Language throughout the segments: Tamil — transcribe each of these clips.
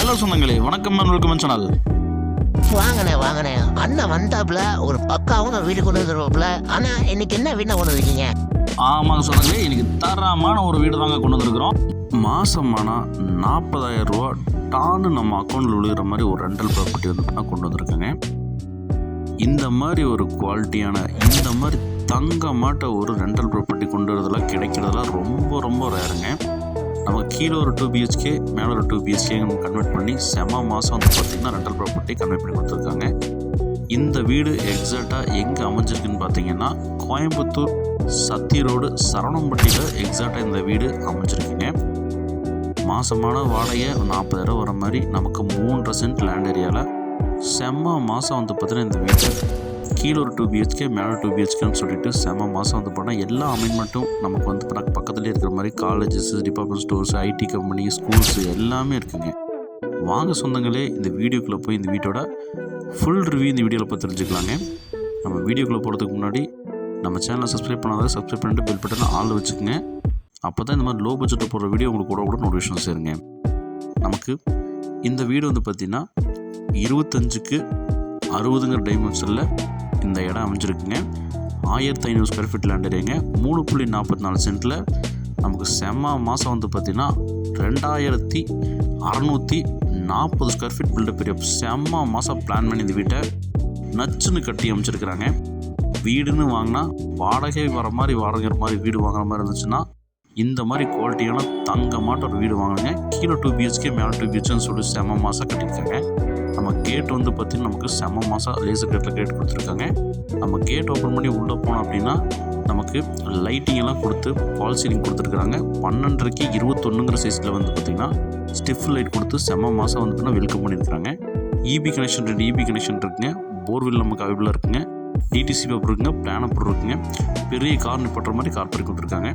ஹலோ சொந்தங்களே வணக்கம் வெல்கம் சேனல். வாங்கண்ணே வாங்கண்ணே அண்ணன் வந்தாப்புல ஒரு பக்காவும் வீடு கொண்டு வந்துருவாப்புல. ஆனா இன்னைக்கு என்ன வீணா கொண்டு வந்திருக்கீங்க? ஆமாங்க சொந்தங்களே இன்னைக்கு தரமான ஒரு வீடு தாங்க கொண்டு வந்திருக்கிறோம். மாசமானா நாற்பதாயிரம் ரூபா டான்னு நம்ம அக்கௌண்ட்டில் விழுகிற மாதிரி ஒரு ரெண்டல் ப்ராப்பர்ட்டி வந்து நான் கொண்டு வந்திருக்கேங்க. இந்த மாதிரி ஒரு குவாலிட்டியான இந்த மாதிரி தங்க மாட்ட ஒரு ரெண்டல் ப்ராப்பர்ட்டி கொண்டு வரதெல்லாம் கிடைக்கிறதெல்லாம் ரொம்ப ரொம்ப ரேருங்க நம்ம கீழே ஒரு டூ பிஹெச்கே மேலே ஒரு டூ பிஹெச்கே கன்வெர்ட் பண்ணி செம மாதம் வந்து பார்த்திங்கன்னா ரெண்டல் ப்ராப்பர்ட்டி கன்வெர்ட் பண்ணி கொடுத்துருக்காங்க. இந்த வீடு எக்ஸாக்டாக எங்கே அமைஞ்சிருக்குன்னு பார்த்தீங்கன்னா கோயம்புத்தூர் சத்தி ரோடு சரவணம்பட்டியில் எக்ஸாக்டாக இந்த வீடு அமைஞ்சிருக்குங்க. மாதமான வாடகை நாற்பதாயிரம் வர மாதிரி நமக்கு மூன்றரை சென்ட் லேண்ட் ஏரியாவில் செம்ம மாதம் வந்து பார்த்தீங்கன்னா இந்த வீட்டை கீழே ஒரு டூ பிஹெச்கே மேலே டூ பிஹெச்கேன்னு சொல்லிட்டு செம மாதம் வந்து போனால் எல்லா அமெண்ட்மெண்ட்டும் நமக்கு வந்து பக்கத்துலேயே இருக்கிற மாதிரி colleges department stores IT company schools எல்லாமே இருக்குங்க. வாங்க சொந்தங்களே இந்த வீடியோக்குள்ளே போய் இந்த வீட்டோட ஃபுல் ரிவ்யூ இந்த வீடியோவில் பார்த்து தெரிஞ்சுக்கலாங்க. நம்ம வீடியோக்குள்ளே போகிறதுக்கு முன்னாடி நம்ம சேனலை சப்ஸ்கிரைப் பண்ணாத சப்ஸ்கிரைப் பண்ணிட்டு பெல் பட்டன் ஆள் வச்சுக்கோங்க. அப்போ தான் இந்த மாதிரி லோ பட்ஜெட்டில் போடுற வீடியோ உங்களுக்கு கூட கூட நோட்டிஃபிகேஷன் சேருங்க. நமக்கு இந்த வீடு வந்து பார்த்திங்கன்னா இருபத்தஞ்சுக்கு அறுபதுங்கிற டைமென்ஷனில் இந்த இடம் அமைஞ்சிருக்குங்க. ஆயிரத்தி ஐநூறு ஸ்கொயர் ஃபீட் லேண்ட் ஏரியாங்க மூணு புள்ளி நாற்பத்தி நாலு சென்ட்டில் நமக்கு செம்ம மாதம் வந்து பார்த்திங்கன்னா ரெண்டாயிரத்தி அறநூற்றி நாற்பது ஸ்கொயர் ஃபீட் பில்டப் ஏரியா செம்ம மாதம் பிளான் பண்ணி இந்த வீட்டை நச்சுன்னு கட்டி அமைச்சிருக்கிறாங்க. வீடுன்னு வாங்கினா வாடகை வர மாதிரி வாடகை மாதிரி வீடு வாங்குற மாதிரி இருந்துச்சுன்னா இந்த மாதிரி குவாலிட்டியான தங்கமாட்ட ஒரு வீடு வாங்குங்க கீழே டூ பிஹெச்கே மேலே டூ பிஹெச்னு சொல்லி செம மாதம் கட்டியிருக்காங்க. நம்ம கேட் வந்து பார்த்திங்கன்னா நமக்கு செம மாதம் லேசர் கேட்டில் கேட் கொடுத்துருக்காங்க. நம்ம கேட் ஓப்பன் பண்ணி உள்ளே போனோம் அப்படின்னா நமக்கு லைட்டிங் எல்லாம் கொடுத்து ஃபால் சீலிங் கொடுத்துருக்குறாங்க. பன்னெண்டரைக்கு இருபத்தொன்னுங்கிற சைஸில் வந்து பார்த்திங்கன்னா ஸ்டிஃப் லைட் கொடுத்து செம மாதம் வந்து பார்த்தீங்கன்னா வெல்கம் பண்ணியிருக்காங்க இபி கனெக்ஷன் ரெண்டு இபி கனெக்ஷன் இருக்குங்க. போர்வெல் நமக்கு அவைபிளாக இருக்குங்க. டிடிசி பேப்பர் இருக்குங்க பிளான் பேப்பர் இருக்குங்க. பெரிய கார் நிப்பட்டுற மாதிரி கார் பார்க் கொடுத்துருக்காங்க.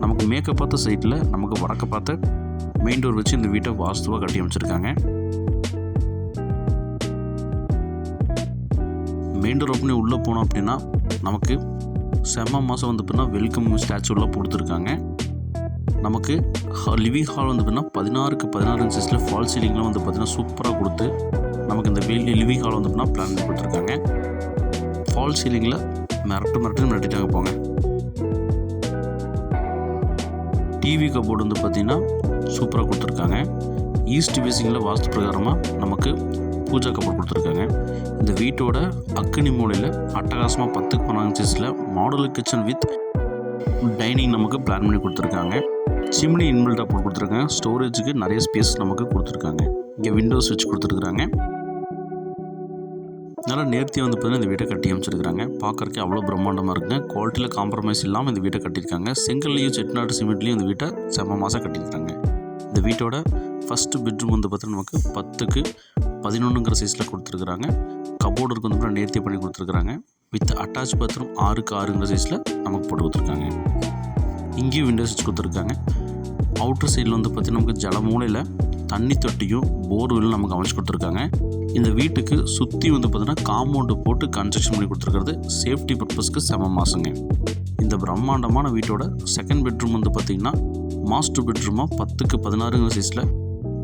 நமக்கு மேக்கப் பார்த்த சைட்டில் நமக்கு வடக்க பார்த்த மெயின் டோர் வச்சு இந்த வீட்டை வாஸ்துவாக கட்டி அமைச்சிருக்காங்க. மெயின் டோர் ஓப்பனி உள்ளே போனோம் அப்படின்னா நமக்கு செம்ம மாதம் வந்து பார்த்தீங்கன்னா வெல்கம் ஸ்டாச்சுலாம் கொடுத்துருக்காங்க. நமக்கு லிவிங் ஹால் வந்து பார்த்தீங்கன்னா பதினாறுக்கு பதினாறு இன்ச்சஸில் ஃபால் சீலிங்லாம் வந்து பார்த்தீங்கன்னா சூப்பராக கொடுத்து நமக்கு இந்த வெளி லிவிங் ஹால் வந்து பார்த்தீங்கன்னா பிளான் பண்ணி கொடுத்துருக்காங்க. ஃபால் சீலிங்கில் மிரட்டு மிரட்டு மிரட்டிட்டாங்க போங்க. டிவி கபோர்டு வந்து பார்த்திங்கன்னா சூப்பராக கொடுத்துருக்காங்க. ஈஸ்ட் பேசிங்கில் வாஸ்து பிரகாரமாக நமக்கு பூஜா கப்பல் கொடுத்துருக்காங்க. இந்த வீட்டோட அக்கினி மூலையில் அட்டகாசமாக பத்துக்கு பன்னெண்டு சீஸில் மாடல் கிச்சன் வித் டைனிங் நமக்கு பிளான் பண்ணி கொடுத்துருக்காங்க. சிம்னி இன்பில்டாக போட்டு கொடுத்துருக்காங்க. ஸ்டோரேஜுக்கு நிறைய ஸ்பேஸ் நமக்கு கொடுத்துருக்காங்க. இங்கே விண்டோஸ் வச்சு கொடுத்துருக்குறாங்க. நல்லா நேர்த்தியாக வந்து பார்த்தீங்கன்னா இந்த வீட்டை கட்டி அமைச்சிருக்காங்க பார்க்கறக்கே அவ்வளோ பிரம்மாண்டமாக இருக்குங்க. குவாலிட்டியில் காம்ப்ரமைஸ் இல்லாமல் இந்த வீட்டை கட்டியிருக்காங்க. செங்கல்லையும் செட்டிநாடு சிமெண்ட்லேயும் இந்த வீட்டை செம்ம மாதம் கட்டியிருக்காங்க. இந்த வீட்டோட ஃபஸ்ட்டு பெட்ரூம் வந்து பார்த்தீங்கன்னா நமக்கு பத்துக்கு பதினொன்றுங்கிற சைஸில் கொடுத்துருக்குறாங்க. கபோர்டு வந்து பார்த்தீங்கன்னா நேர்த்தி பண்ணி கொடுத்துருக்குறாங்க. வித் அட்டாச் பாத்ரூம் ஆறுக்கு ஆறுங்கிற சைஸில் நமக்கு போட்டு கொடுத்துருக்காங்க. இங்கேயும் விண்டோஸ் வச்சு கொடுத்துருக்காங்க. அவுட்டர் சைடில் வந்து பார்த்தீங்கன்னா நமக்கு ஜல மூலையில் தண்ணி தொட்டியும் போர்வெல்லும் நமக்கு அமைச்சு கொடுத்துருக்காங்க. இந்த வீட்டுக்கு சுற்றி வந்து பார்த்தீங்கன்னா காம்பவுண்டு போட்டு கன்ஸ்ட்ரக்ஷன் பண்ணி கொடுத்துருக்கிறது சேஃப்டி பர்பஸ்க்கு செம மாசுங்க. இந்த பிரம்மாண்டமான வீட்டோட செகண்ட் பெட்ரூம் வந்து பார்த்திங்கன்னா மாஸ்டர் பெட்ரூமாக பத்துக்கு பதினாறுங்கிற சைஸில்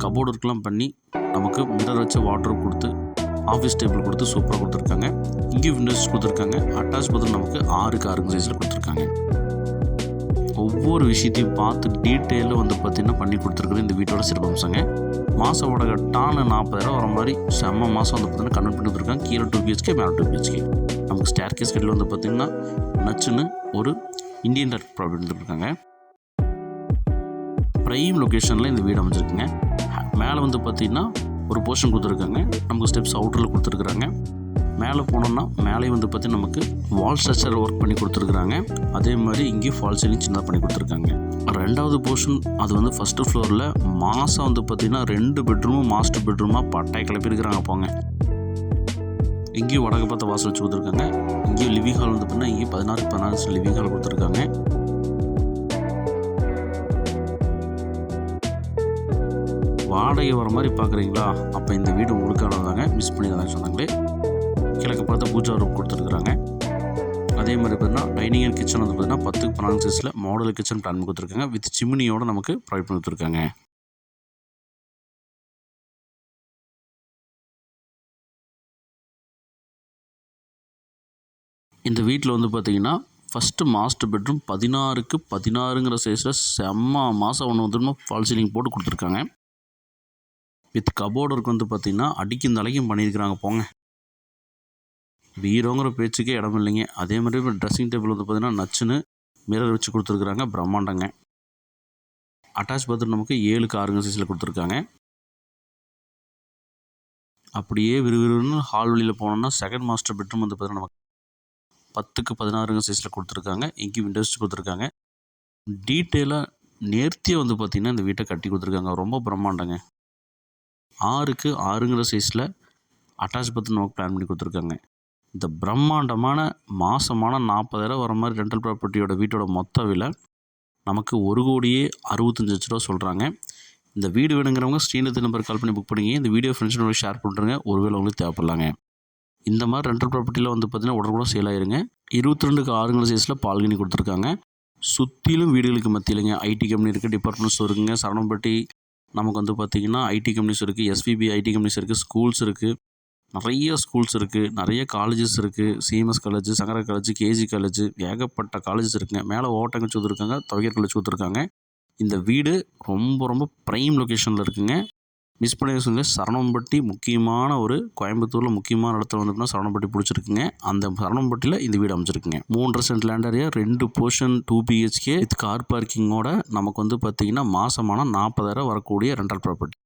கபோர்டு ஒர்க்லாம் பண்ணி நமக்கு மிரர் வச்ச வாட்டர் கொடுத்து ஆஃபீஸ் டேபிள் கொடுத்து சூப்பராக கொடுத்துருக்காங்க. இங்கேயும் விண்டோஸ் கொடுத்துருக்காங்க. அட்டாச் பாத்ரூம் நமக்கு ஆறுக்கு ஆறுங்க சைஸில் கொடுத்துருக்காங்க. ஒவ்வொரு விஷயத்தையும் பார்த்து டீட்டெயிலாக வந்து பார்த்திங்கன்னா பண்ணி கொடுத்துருக்குறது இந்த வீட்டோட சிறப்பம்சங்க மாத வாடகை டானு நாற்பதாயிரம் வர மாதிரி செம்ம மாதம் வந்து பார்த்தீங்கன்னா கன்வெர்ட் பண்ணி கொடுத்துருக்காங்க. கீழே டூ பிஹெச்கே மேலே டூ பிஹெச்கே நமக்கு ஸ்டேர் கேஸ் கட்டில் வந்து பார்த்திங்கன்னா நச்சுன்னு ஒரு இந்தியன் டேட் ப்ராப்ளம் இருந்துருக்காங்க ப்ரைம் லொக்கேஷனில் இந்த வீடு அமைஞ்சிருக்குங்க. மேலே வந்து பார்த்திங்கன்னா ஒரு போர்ஷன் கொடுத்துருக்காங்க. நமக்கு ஸ்டெப்ஸ் அவுட்டரில் கொடுத்துருக்குறாங்க. மேலே போனோம்னா மேலே வந்து பார்த்திங்கன்னா நமக்கு வால் ஸ்ட்ரக்சர் ஒர்க் பண்ணி கொடுத்துருக்குறாங்க. அதே மாதிரி இங்கேயும் ஃபால் சீலிங் சின்னதாக பண்ணி கொடுத்துருக்காங்க. ரெண்டாவது போர்ஷன் அது வந்து ஃபஸ்ட்டு ஃப்ளோரில் மாதம் வந்து பார்த்திங்கன்னா ரெண்டு பெட்ரூமும் மாஸ்டர் பெட்ரூமாக பட்டாய் கிளப்பியிருக்கிறாங்க போங்க இங்கேயும் வடக்கு பார்த்த வாசல் வச்சு கொடுத்துருக்காங்க. இங்கேயும் லிவிங் ஹால் வந்து பார்த்தீங்கன்னா இங்கேயும் பதினாறு பதினாறு லிவிங் ஹால் கொடுத்துருக்காங்க. வாடகை வர மாதிரி பார்க்குறீங்களா? அப்போ இந்த வீடு உங்களுக்கானதாங்க மிஸ் பண்ணிடுறாங்க சொன்னாங்களே. கிழக்கு பார்த்து பூஜா ரூம் கொடுத்துருக்குறாங்க. அதே மாதிரி பார்த்தீங்கன்னா டைனிங் அண்ட் கிச்சன் வந்து பார்த்தீங்கன்னா பத்து பன்னெண்டு சைஸில் மாடல் கிச்சன் பிளான் கொடுத்துருக்காங்க. வித் சிமினியோடு நமக்கு ப்ரொவைட் பண்ணி கொடுத்துருக்காங்க. இந்த வீட்டில் வந்து பார்த்திங்கன்னா ஃபஸ்ட்டு மாஸ்டர் பெட்ரூம் பதினாறுக்கு பதினாறுங்கிற சைஸில் செம்ம மாதம் ஒன்று வந்து ஃபால் சீலிங் போட்டு கொடுத்துருக்காங்க. வித் கபோர்டருக்கு வந்து பார்த்தீங்கன்னா அடிக்கும் தலைக்கும் பண்ணியிருக்கிறாங்க. போங்க. பீரோங்கிற பேச்சுக்கே இடம் இல்லைங்க. அதே மாதிரி இப்போ ட்ரெஸ்ஸிங் டேபிள் வந்து பார்த்தீங்கன்னா நச்சுன்னு மிரர் வச்சு கொடுத்துருக்குறாங்க. பிரம்மாண்டங்க. அட்டாச் பாத்ரூம் நமக்கு ஏழுக்கு ஆறுங்க சைஸில் கொடுத்துருக்காங்க. அப்படியே விறுவிறுன்னு ஹால் வழியில் போனோம்னா செகண்ட் மாஸ்டர் பெட்ரூம் வந்து பார்த்தீங்கன்னா நமக்கு பத்துக்கு பதினாறுங்க சைஸில் கொடுத்துருக்காங்க. இங்கேயும் விண்டோஸ் கொடுத்துருக்காங்க. டீட்டெயிலாக நேர்த்தியாக வந்து பார்த்திங்கன்னா இந்த வீட்டை கட்டி கொடுத்துருக்காங்க. ரொம்ப பிரம்மாண்டங்க. ஆறுக்கு ஆறுங்கிற சைஸில் அட்டாச் பாத்ரூம் நமக்கு பிளான் பண்ணி கொடுத்துருக்காங்க. இந்த பிரம்மாண்டமான மாதமான நாற்பதாயிரம் வர மாதிரி ரெண்டல் ப்ராப்பர்ட்டியோட வீட்டோட மொத்த விலை நமக்கு ஒரு கோடியே அறுபத்தஞ்சு லட்ச ரூபா சொல்கிறாங்க இந்த வீடு வேணுங்கிறவங்க ஸ்ரீநிதி நம்பர் கால் பண்ணி புக் பண்ணிங்க இந்த வீடியோ ஃப்ரெண்ட்ஸோட ஷேர் பண்ணுறேங்க ஒருவேளை உங்களுக்கு தேவைப்படலாங்க. இந்த மாதிரி ரெண்டல் ப்ராப்பர்ட்டியில் வந்து பார்த்திங்கன்னா உடனே சேல் ஆயிருங்க. இருபத்தி ரெண்டுக்கு ஆறுங்கிற சைஸில் பால்கனி கொடுத்துருக்காங்க. சுற்றிலும் வீடுகளுக்கு மத்தியிலங்க. ஐடி கம்பெனி இருக்குது டிபார்ட்மெண்ட்ஸ் இருக்குங்க. சரணம்பட்டி நமக்கு வந்து பார்த்திங்கன்னா ஐடி கம்பெனிஸ் இருக்குது எஸ்விபி ஐடி கம்பெனிஸ் இருக்குது ஸ்கூல்ஸ் இருக்குது நிறைய ஸ்கூல்ஸ் இருக்குது நிறைய காலேஜஸ் இருக்குது CMS college Sankara college KG college ஏகப்பட்ட காலேஜஸ் இருக்குங்க. மேலே ஓட்டங்க கொடுத்துருக்காங்க தவியர் காலேஜ் கொடுத்துருக்காங்க இந்த வீடு ரொம்ப ரொம்ப ப்ரைம் லொக்கேஷனில் இருக்குங்க. மிஸ் பண்ணி சொல்லுங்க. சரணம்பட்டி முக்கியமான ஒரு கோயம்புத்தூரில் முக்கியமான இடத்துல வந்து சரணம்பட்டி பிடிச்சிருக்குங்க. அந்த சரணம்பட்டியில் இந்த வீடு அமைச்சிருக்குங்க மூன்றரை சென்ட் லேண்ட் ஏரியா ரெண்டு portion two BHK with car பார்க்கிங்கோட நமக்கு வந்து பார்த்தீங்கன்னா மாதமான நாற்பதாயிரம் வரக்கூடிய ரெண்டல் ப்ராப்பர்ட்டி